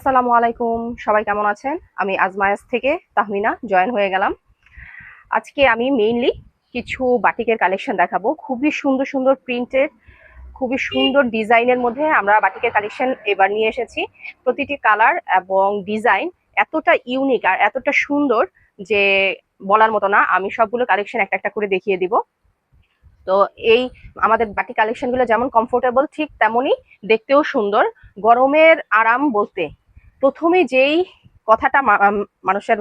আসসালামু আলাইকুম। সবাই কেমন আছেন? আমি আজমায়াস থেকে তাহমিনা জয়েন হয়ে গেলাম। আজকে আমি মেইনলি কিছু বাটিকের কালেকশন দেখাবো। খুবই সুন্দর সুন্দর প্রিন্টের খুবই সুন্দর ডিজাইনের মধ্যে আমরা বাটিকের কালেকশন এবার নিয়ে এসেছি। প্রতিটি কালার এবং ডিজাইন এতটা ইউনিক আর এতটা সুন্দর যে বলার মতো না। আমি সবগুলো কালেকশন একটা একটা করে দেখিয়ে দিব। তো এই আমাদের বাটি কালেকশনগুলো যেমন কমফোর্টেবল ঠিক তেমনই দেখতেও সুন্দর। গরমের আরাম বলতে প্রথমে যেই কথাটা মানুষের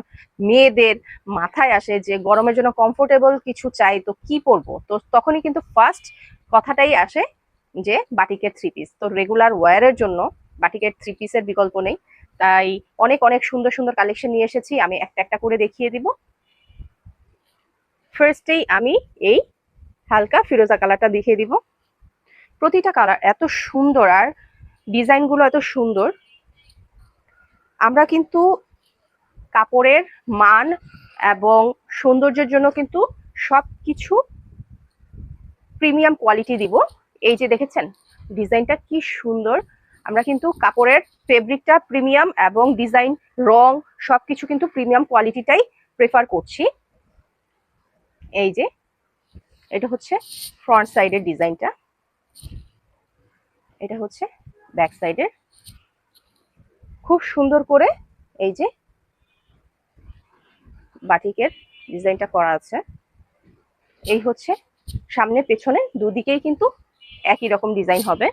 মেয়েদের মাথায় আসে যে গরমের জন্য কমফোর্টেবল কিছু চাই, তো কি পরবো? তো তখনই কিন্তু ফার্স্ট কথাটাই আসে যে বাটিকের থ্রি পিস তো রেগুলার ওয়ারের জন্য বাটিকের থ্রি পিসের বিকল্প নেই। তাই অনেক অনেক সুন্দর সুন্দর কালেকশন নিয়ে এসেছি। আমি একটা একটা করে দেখিয়ে দিব। ফার্স্টেই আমি এই হালকা ফিরোজা কালারটা দেখিয়ে দিব। প্রতিটা কালার এত সুন্দর আর ডিজাইনগুলো এত সুন্দর। আমরা কিন্তু কাপড়ের মান এবং সৌন্দর্যের জন্য কিন্তু সব কিছু প্রিমিয়াম কোয়ালিটি দিব। এই যে দেখেছেন, ডিজাইনটা কি সুন্দর। আমরা কিন্তু কাপড়ের ফেব্রিকটা প্রিমিয়াম এবং ডিজাইন, রং সব কিছু কিন্তু প্রিমিয়াম কোয়ালিটিটাই প্রেফার করছি। এই যে, এটা হচ্ছে ফ্রন্ট সাইডের ডিজাইনটা। এটা হচ্ছে ব্যাক সাইডের খুব সুন্দর করে এই যে বাটিকের ডিজাইনটা করা আছে। এই হচ্ছে সামনে পেছনে দুদিকেই কিন্তু একই রকম ডিজাইন হবে।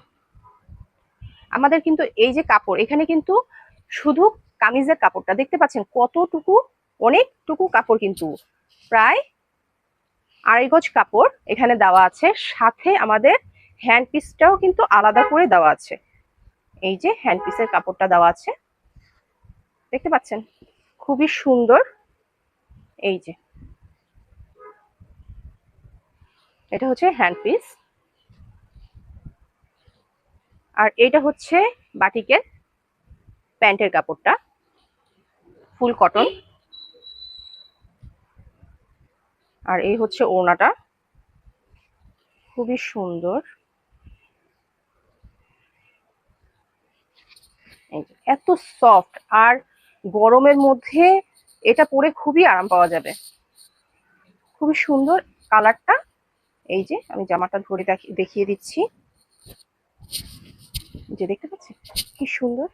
আমাদের কিন্তু এই যে কাপড়, এখানে কিন্তু শুধু কামিজের কাপড়টা, দেখতে পাচ্ছেন কতটুকু, অনেকটুকু কাপড় কিন্তু। প্রায় আড়াই গজ কাপড় এখানে দেওয়া আছে, সাথে আমাদের হ্যান্ড পিসটাও কিন্তু আলাদা করে দেওয়া আছে। এই যে হ্যান্ড পিসের কাপড়টা দেওয়া আছে। দেখতে পাচ্ছেন? খুবই সুন্দর। এই যে। এটা হচ্ছে হ্যান্ড পিস আর এটা হচ্ছে বাটিকের প্যান্টের কাপড়টা। ফুল কটন। আর এই হচ্ছে ওড়নাটা। খুবই সুন্দর। এত সফট আর গরমের মধ্যে এটা পরে খুবই আরাম পাওয়া যাবে। খুবই সুন্দর কালারটা। এই যে আমি জামাটা ধরে দেখি- দেখিয়ে দিচ্ছি। যে দেখতে পাচ্ছি কি সুন্দর।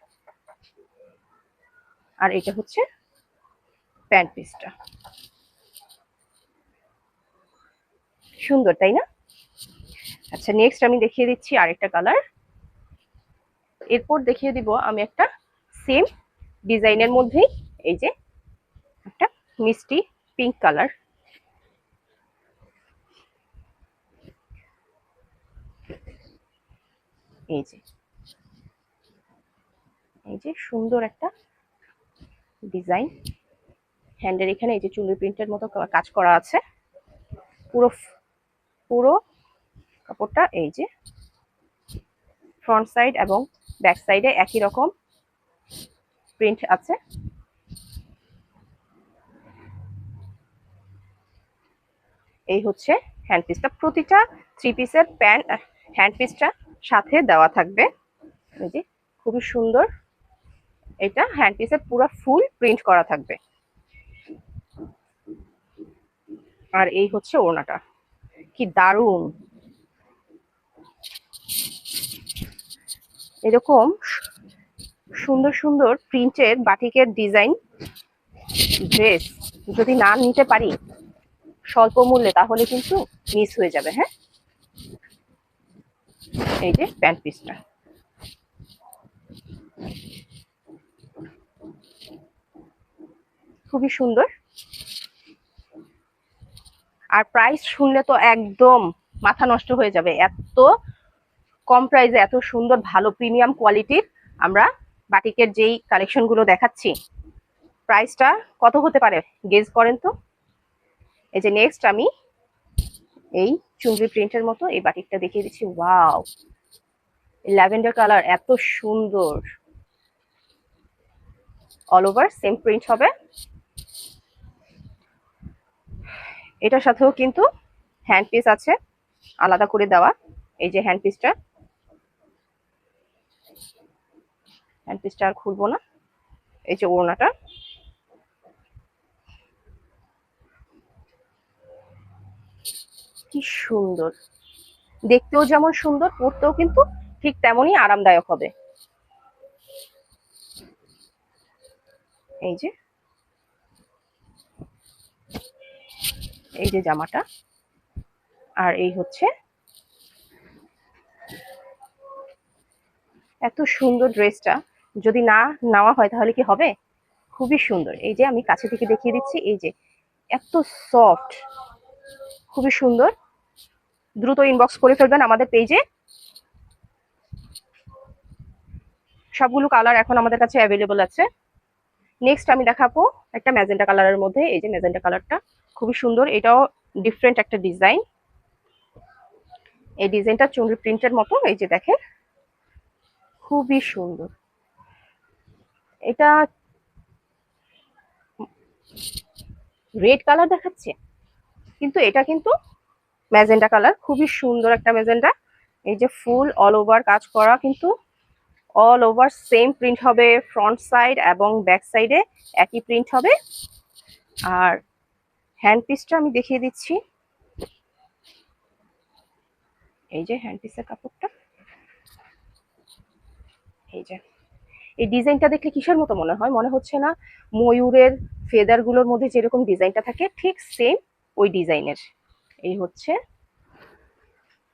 আর এটা হচ্ছে প্যান্ট পিসটা। সুন্দর, তাই না? আচ্ছা নেক্সট আমি দেখিয়ে দিচ্ছি আরেকটা কালার। এরপর দেখিয়ে দিব আমি একটা সেম ডিজাইনের মধ্যেই এই যে একটা মিষ্টি পিঙ্ক কালার এই যে। এই যে সুন্দর একটা ডিজাইন। হ্যান্ডের এখানে এই যে চুলের প্রিন্টের মতো কাজ করা আছে। পুরো পুরো কাপড়টা এই যে ফ্রন্ট সাইড এবং ব্যাক সাইডে একই রকম প্রিন্ট আছে। এই হচ্ছে হ্যান্ড পিসটা প্রতিটা থ্রি পিসের প্যান্ট হ্যান্ড পিসটা সাথে দেওয়া থাকবে। এই যে, খুবই সুন্দর। এটা হ্যান্ড পিসের পুরো ফুল প্রিন্ট করা থাকবে। আর এই হচ্ছে ওড়নাটা। কি দারুণ! এরকম সুন্দর সুন্দর প্রিন্টের বাটিকের ডিজাইন ড্রেস যদি না নিতে পারি স্বল্প মূল্যে, তাহলে কিন্তু মিস হয়ে যাবে হ্যাঁ? এই যে প্যান্ট পিসটা খুবই সুন্দর। আর প্রাইস শুনলে তো একদম মাথা নষ্ট হয়ে যাবে। এত কম প্রাইসে এত সুন্দর, ভালো প্রিমিয়াম কোয়ালিটির আমরা বাটিকের যেই কালেকশনগুলো দেখাচ্ছি প্রাইসটা কত হতে পারে? গেজ করেন তো। এই যে নেক্সট আমি এই চুনরি প্রিন্টের মতো এই বাটিকটা দেখিয়ে দিচ্ছি। ওয়াও ল্যাভেন্ডার কালার এত সুন্দর। অল ওভার সেম প্রিন্ট হবে। এটার সাথেও কিন্তু হ্যান্ড পিস আছে, আলাদা করে দেওয়া। এই যে হ্যান্ড পিসটা হ্যান্ড পিসটা আর খুলবো না। এই যে ওড়নাটা। কি সুন্দর। দেখতেও যেমন সুন্দর, পরতেও কিন্তু ঠিক তেমনই আরামদায়ক হবে। এই যে। এই যে জামাটা। আর এই হচ্ছে এত সুন্দর ড্রেসটা যদি না নেওয়া হয় তাহলে কি হবে? খুবই সুন্দর। এই যে আমি কাছে থেকে দেখিয়ে দিচ্ছি, এই যে এত সফট খুবই সুন্দর। দ্রুত ইনবক্স করে ফেলবেন আমাদের পেজে সবগুলো কালার এখন আমাদের কাছে অ্যাভেলেবল আছে। নেক্সট আমি দেখাবো একটা ম্যাজেন্টা কালারের মধ্যে, এই যে ম্যাজেন্টা কালারটা খুবই সুন্দর, এটাও ডিফারেন্ট একটা ডিজাইন এই ডিজাইনটা চুনরি প্রিন্টের মতো, এই যে দেখেন। খুবই সুন্দর। এটা রেড কালার দেখাচ্ছে, কিন্তু এটা কিন্তু ম্যাজেন্ডা কালার খুবই সুন্দর একটা ম্যাজেন্ডা এই যে ফুল অল ওভার কাজ করা, কিন্তু অল ওভার সেম প্রিন্ট হবে ফ্রন্ট সাইড এবং ব্যাক সাইডে একই প্রিন্ট হবে। আর হ্যান্ড পিসটা আমি দেখিয়ে দিচ্ছি। এই যে হ্যান্ড পিসের কাপড়টা। এই যে। এই ডিজাইনটা দেখলে কিসের মতো মনে হয়? মনে হচ্ছে না ময়ূরের ফেদারগুলোর মধ্যে যেরকম ডিজাইনটা থাকে, ঠিক সেম ওই ডিজাইনের। এই হচ্ছে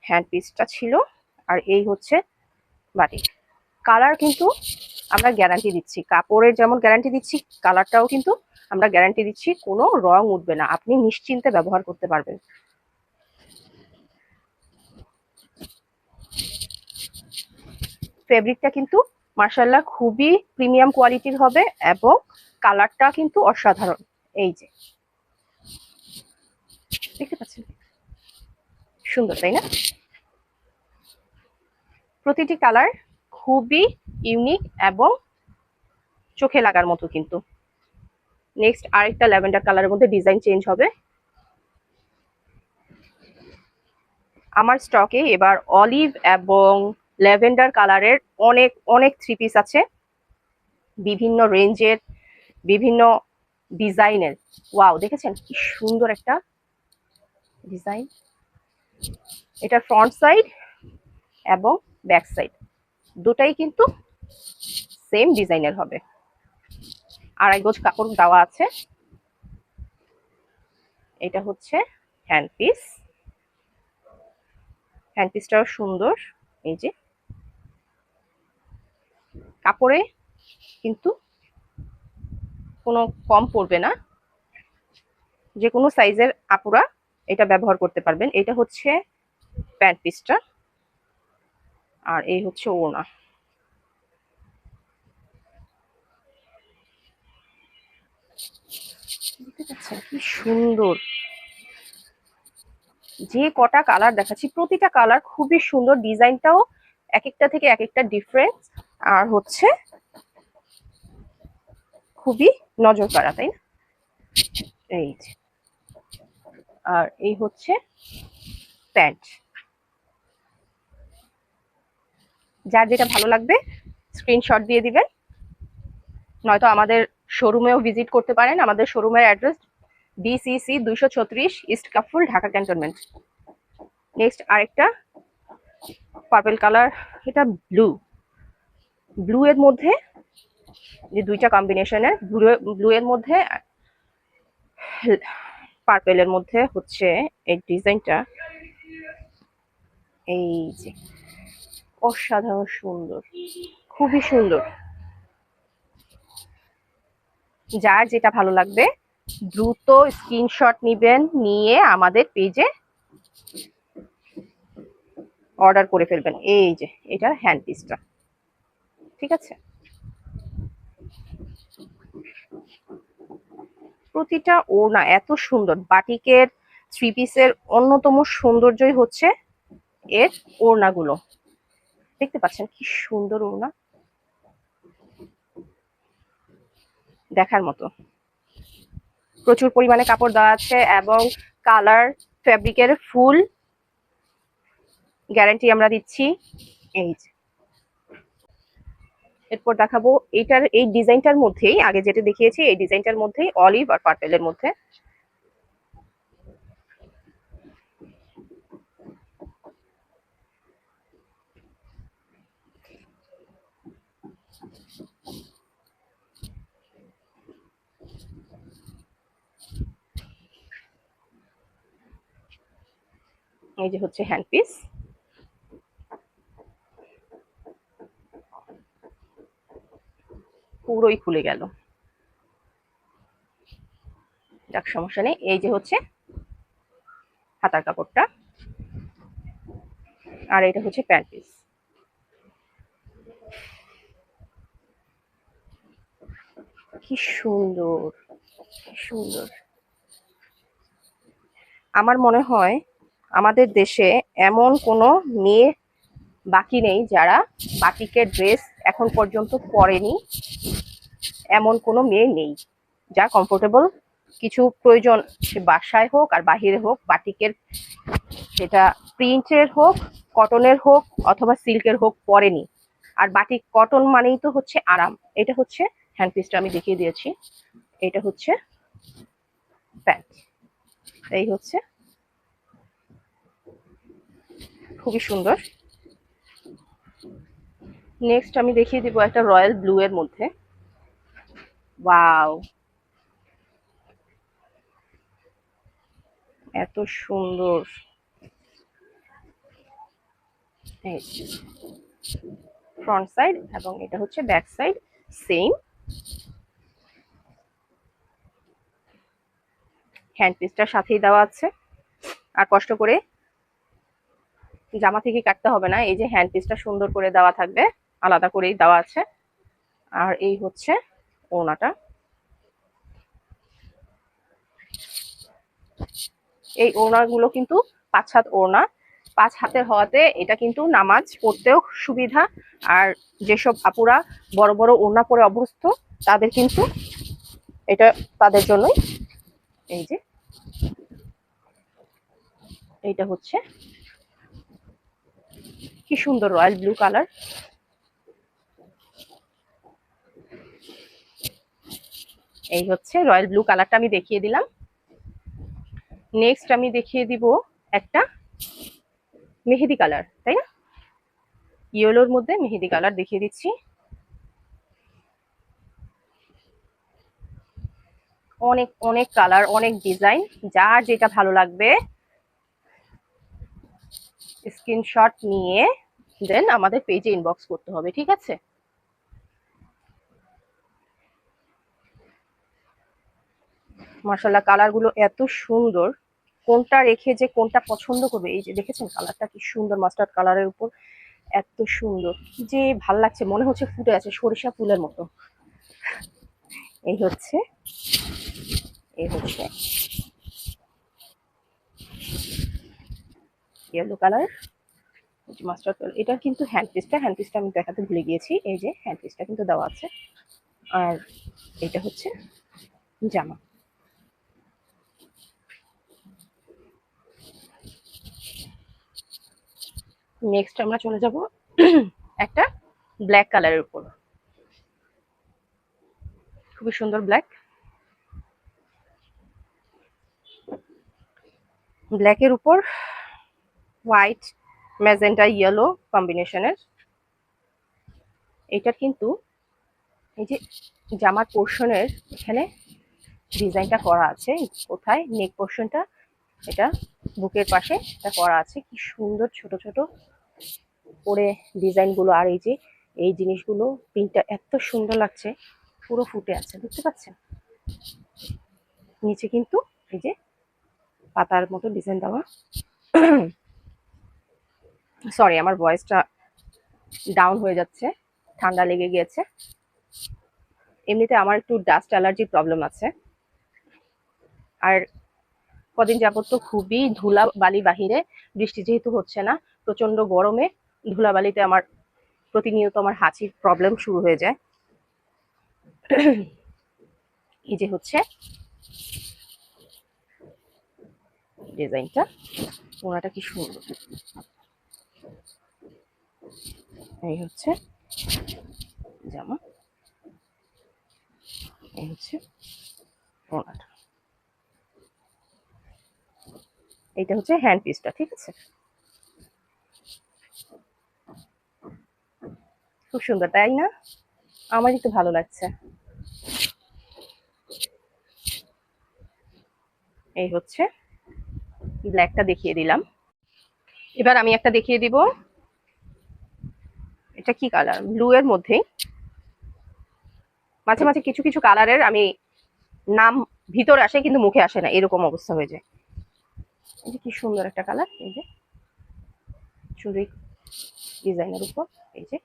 হ্যান্ড পিসটা ছিল আর এই হচ্ছে বাটি। কালার কিন্তু আমরা গ্যারান্টি দিচ্ছি। কাপড়ের যেমন গ্যারান্টি দিচ্ছি কালারটাও কিন্তু আমরা গ্যারান্টি দিচ্ছি, কোনো রং উঠবে না। আপনি নিশ্চিন্তে ব্যবহার করতে পারবেন। ফেব্রিকটা কিন্তু মার্শাল্লাহ খুবই প্রিমিয়াম কোয়ালিটির হবে এবং কালারটা কিন্তু অসাধারণ। এই যে। দেখতে পাচ্ছেন? সুন্দর, তাই না? প্রতিটি কালার খুবই ইউনিক এবং চোখে লাগার মতো কিন্তু। নেক্সট আরেকটা ল্যাভেন্ডার কালারের মধ্যে ডিজাইন চেঞ্জ হবে। আমার স্টকে এবার অলিভ এবং ল্যাভেন্ডার কালারের অনেক অনেক থ্রি পিস আছে। বিভিন্ন রেঞ্জের বিভিন্ন ডিজাইনের। ওয়াও দেখেছেন? কি সুন্দর একটা ডিজাইন এটা ফ্রন্ট সাইড এবং ব্যাক সাইড দুটাই কিন্তু সেম ডিজাইনের হবে। আড়াই গোজ কাপড় দেওয়া আছে। এটা হচ্ছে হ্যান্ড পিস হ্যান্ড পিসটাও সুন্দর। এই যে কাপড়ে, কিন্তু কোনো কম পড়বে না। যে কোনো সাইজের আপুরা এটা ব্যবহার করতে পারবেন। এটা হচ্ছে প্যান্ট পিসটা। আর এই হচ্ছে ওনা কি সুন্দর। যে কটা কালার দেখাচ্ছি, প্রতিটা কালার খুবই সুন্দর। ডিজাইনটাও এক একটা থেকে এক একটা ডিফারেন্স আর হচ্ছে খুবই নজর কাড়া, তাই না? এই যে। আর এই হচ্ছে প্যান্ট। যার যেটা ভালো লাগবে, স্ক্রিনশট দিয়ে দিবেন। নয়তো আমাদের শোরুমেও ভিজিট করতে পারেন। আমাদের শোরুমের অ্যাড্রেস ডিসিসি দুইশো ছত্রিশ ইস্ট কাফুল, ঢাকা ক্যান্টনমেন্ট। নেক্সট আরেকটা পার্পেল কালার, এটা ব্লু। ব্লু এর মধ্যে, যে দুইটা কম্বিনেশনের ব্লু ব্লু এর মধ্যে পার্পেলের মধ্যে হচ্ছে এই ডিজাইনটা এই যে, অসাধারণ সুন্দর, খুবই সুন্দর। যার যেটা ভালো লাগবে, দ্রুত স্ক্রিনশট নিবেন, নিয়ে আমাদের পেজে অর্ডার করে ফেলবেন। এই যে, এটা হ্যান্ড পিসটা ঠিক আছে? প্রতিটা ওড়না এত সুন্দর। বাটিকের থ্রি পিসের অন্যতম সৌন্দর্যই হচ্ছে এর ওড়নাগুলো। দেখতে পাচ্ছেন কি সুন্দর ওড়না? দেখার মতো। প্রচুর পরিমাণে কাপড় দেওয়া আছে এবং কালার ফ্যাব্রিকের ফুল গ্যারান্টি আমরা দিচ্ছি। এই এরপর দেখাবো এটার এই ডিজাইনটার মধ্যেই, আগে যেটা দেখিয়েছি, এই ডিজাইনটার মধ্যেই অলিভ আর পার্পেলের মধ্যে। এই যে হচ্ছে হ্যান্ড পিস। পুরোই খুলে গেল। যাক, সমস্যা নেই। এই যে হচ্ছে হাতার কাপড়টা। আর এটা হচ্ছে প্যান্ট পিস। কি সুন্দর সুন্দর। আমার মনে হয় আমাদের দেশে এমন কোনো মেয়ে বাকি নেই যারা বাটিকের ড্রেস এখন পর্যন্ত পরেনি। এমন কোনো মেয়ে নেই। যা কমফোর্টেবল কিছু প্রয়োজন সে বাসায় হোক আর বাহিরে হোক, বাটিকের, সেটা প্রিন্টের হোক কটনের হোক অথবা সিল্কের হোক, পরেনি। আর বাটিক কটন মানেই তো হচ্ছে আরাম। এটা হচ্ছে হ্যান্ড পিসটা আমি দেখিয়ে দিয়েছি। এটা হচ্ছে প্যান্ট। এই হচ্ছে খুবই সুন্দর। নেক্সট আমি দেখিয়ে দিব একটা রয়্যাল ব্লু এর মধ্যে। ওয়াও এত সুন্দর। ফ্রন্ট সাইড এবং এটা হচ্ছে ব্যাক সাইড সেম হ্যান্ড পিসটার সাথেই দেওয়া আছে। আর কষ্ট করে জামা থেকে কাটতে হবে না, এই যে হ্যান্ড পিসটা সুন্দর করে দেওয়া থাকবে, আলাদা করেই দেওয়া আছে। আর এই হচ্ছে ওনাটা। এই ওড়নাগুলো কিন্তু পাঁচ হাত ওড়না। পাঁচ হাতের হওয়াতে এটা কিন্তু নামাজ পড়তেও সুবিধা। আর যেসব আপুরা বড় বড় ওড়না পরে অভ্যস্ত, তাদের কিন্তু এটা তাদের জন্যই। এই যে। এইটা হচ্ছে। কি সুন্দর রয়্যাল ব্লু কালার। এই হচ্ছে রয়্যাল ব্লু কালারটা আমি দেখিয়ে দিলাম। নেক্সট আমি দেখিয়ে দিব একটা মেহেদি কালার, তাই না? ইয়েলোর মধ্যে মেহেদি কালার দেখিয়ে দিচ্ছি। অনেক অনেক কালার, অনেক ডিজাইন, যার যেটা ভালো লাগবে। স্ক্রিনশট নিয়ে দেন আমাদের পেজে ইনবক্স করতে হবে, ঠিক আছে? মার্শাল্লাহ কালারগুলো এত সুন্দর। কোনটা রেখে যে কোনটা পছন্দ করবে, এই যে দেখেছেন কালারটা কি সুন্দর মাস্টার্ড কালারের উপর এত সুন্দর। কি যে ভালো লাগছে, মনে হচ্ছে ফুটে আছে, সরিষা ফুলের মতো। এই হচ্ছে এই হচ্ছে। ইয়েলো কালার মাস্টার্ড কালার এটা কিন্তু হ্যান্ড পিসটা হ্যান্ড পিসটা আমি দেখাতে ভুলে গিয়েছি, এই যে হ্যান্ড পিসটা কিন্তু দেওয়া আছে। আর এটা হচ্ছে জামা। নেক্সট আমরা চলে যাব একটা ব্ল্যাক কালারের উপর। খুবই সুন্দর ব্ল্যাক ব্ল্যাকের উপর হোয়াইট ম্যাজেন্টা ইয়েলো কম্বিনেশনের এটার কিন্তু এই যে জামার পোর্শনের এখানে ডিজাইনটা করা আছে। কোথায়? নেক পোর্শনটা এটা বুকের পাশে এটা করা আছে। কি সুন্দর ছোট ছোট করে ডিজাইনগুলো আর এই যে, এই জিনিসগুলো প্রিন্টটা এত সুন্দর লাগছে, পুরো ফুটে আছে বুঝতে পারছেন নিচে কিন্তু এই যে পাতার মতো ডিজাইন দেওয়া। সরি আমার ভয়েসটা ডাউন হয়ে যাচ্ছে, ঠান্ডা লেগে গিয়েছে। এমনিতে আমার একটু ডাস্ট অ্যালার্জির প্রবলেম আছে। আর কদিন যাবত তো খুবই ধুলা বালি বাহিরে, বৃষ্টি যেহেতু হচ্ছে না প্রচণ্ড গরমে ধুলাবালিতে আমার প্রতিনিয়ত আমার হাঁচির প্রবলেম শুরু হয়ে যায়। এই যে হচ্ছে ডিজাইনটা, ওনাটা কি সুন্দর। এই হচ্ছে জামা, এই হচ্ছে ওনাটা। এইটা হচ্ছে হ্যান্ড পিসটা ঠিক আছে? খুব সুন্দর, তাই না? আমারই তো ভালো লাগছে। এই হচ্ছে ব্ল্যাকটা দেখিয়ে দিলাম। এবার আমি একটা দেখিয়ে দিব। এটা কি কালার ব্লু এর মধ্যেই। মাঝে মাঝে কিছু কিছু কালারের আমি নাম ভিতরে আসে, কিন্তু মুখে আসে না। এরকম অবস্থা হয়ে যায়। এই যে কি সুন্দর একটা কালার এই যে সুন্দর ডিজাইনের উপর। এই যে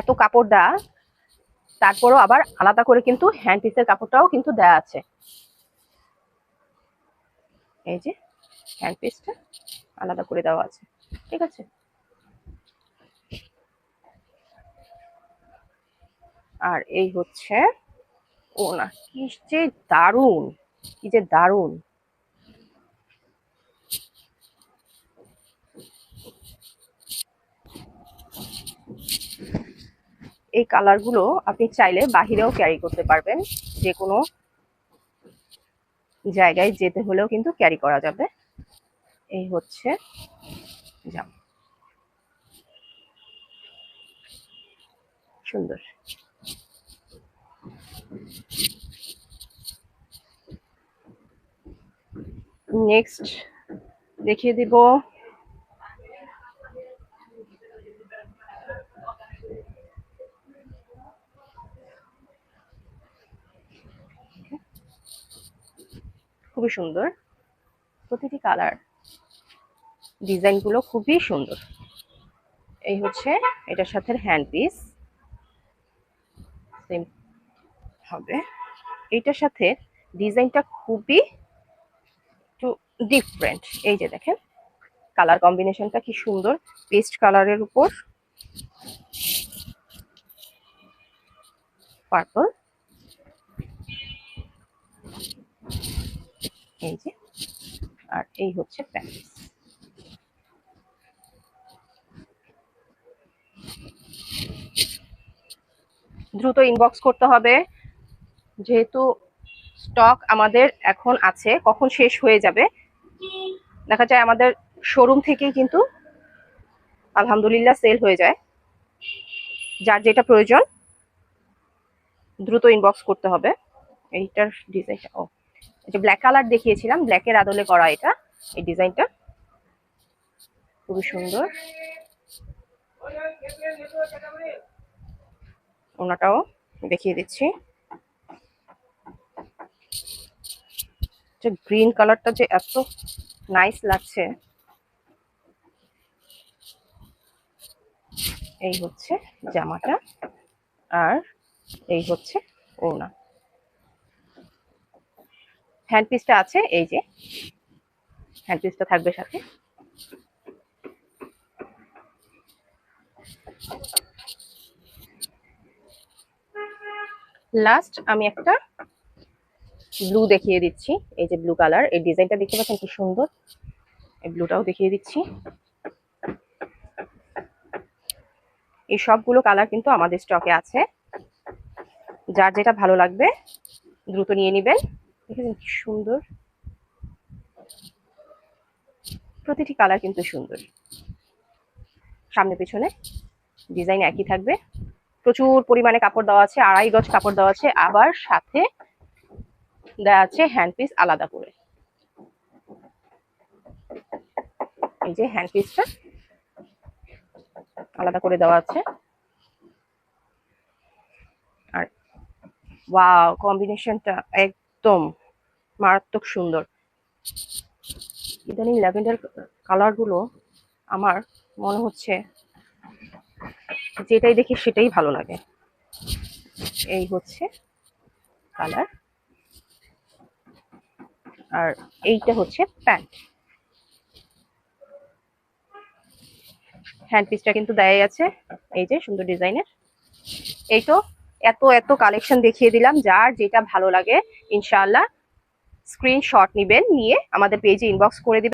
এত কাপড় দেওয়া তারপরও আবার আলাদা করে কিন্তু হ্যান্ড পিসের কাপড়টাও কিন্তু দেয়া আছে। এই যে হ্যান্ড পিসটা আলাদা করে দেওয়া আছে, ঠিক আছে? আর এই হচ্ছে ও না কি যে দারুণ, কি যে দারুণ। এই কালারগুলো আপনি চাইলে বাহিরেও ক্যারি করতে পারবেন। যে কোনো জায়গায় যেতে হলেও কিন্তু ক্যারি করা যাবে। এই হচ্ছে জামা। সুন্দর। নেক্সট দেখিয়ে দিব খুবই সুন্দর। প্রতিটি কালার ডিজাইনগুলো খুবই সুন্দর। এই হচ্ছে এটার সাথে হ্যান্ড পিস সেম হবে। এইটার সাথে ডিজাইনটা খুবই একটু ডিফারেন্ট এই যে দেখেন কালার কম্বিনেশনটা কি সুন্দর। পেস্ট কালারের উপর। পার্পল এই যে, আর এই হচ্ছে প্যান্ট দ্রুত ইনবক্স করতে হবে। যেহেতু স্টক আমাদের এখন আছে, কখন শেষ হয়ে যাবে? দেখা যায় আমাদের শোরুম থেকেই কিন্তু আলহামদুলিল্লাহ সেল হয়ে যায়। যার যেটা প্রয়োজন, দ্রুত ইনবক্স করতে হবে। এইটার ডিজাইনটা ও। যে ব্ল্যাক কালার দেখিয়েছিলাম ব্ল্যাকের আদলে করা এটা, এই ডিজাইনটা খুবই সুন্দর। ওনাটাও দেখিয়ে দিচ্ছি। গ্রিন কালারটা যে এত নাইস লাগছে। এই হচ্ছে জামাটা, আর এই হচ্ছে ওনা হ্যান্ড পিসটা আছে, এই যে। হ্যান্ড পিসটা থাকবে সাথে। লাস্ট আমি একটা ব্লু দেখিয়ে দিচ্ছি, এই যে ব্লু কালার এই ডিজাইনটা দেখতে পাচ্ছেন কি সুন্দর? এই ব্লুটাও দেখিয়ে দিচ্ছি। এই সবগুলো কালার কিন্তু আমাদের স্টকে আছে। যার যেটা ভালো লাগবে, দ্রুত নিয়ে নেবেন। দেখেছেন কি সুন্দর। প্রতিটি কালার কিন্তু সুন্দর। সামনে, পিছনে ডিজাইন একই থাকবে। প্রচুর পরিমাণে কাপড় দেওয়া আছে, আড়াই গজ কাপড় দেওয়া আছে, আবার সাথে দেওয়া আছে হ্যান্ড পিস আলাদা করে। এই যে হ্যান্ড পিসটা আলাদা করে দেওয়া আছে। আর ওয়াও কম্বিনেশনটা একদম মারাত্মক সুন্দর। ইদানিং ল্যাভেন্ডার কালারগুলো আমার মনে হচ্ছে যেটাই দেখি সেটাই ভালো লাগে। এই হচ্ছে কালার। আর এইটা হচ্ছে প্যান্ট। হ্যান্ড পিসটা কিন্তু দেয়াই আছে, এই যে সুন্দর ডিজাইনের। এই তো এত এত কালেকশন দেখিয়ে দিলাম, যার যেটা ভালো লাগে, ইনশাআল্লাহ স্ক্রিনশট নিবেন নিয়ে আমাদের পেজে ইনবক্স করে দিবেন।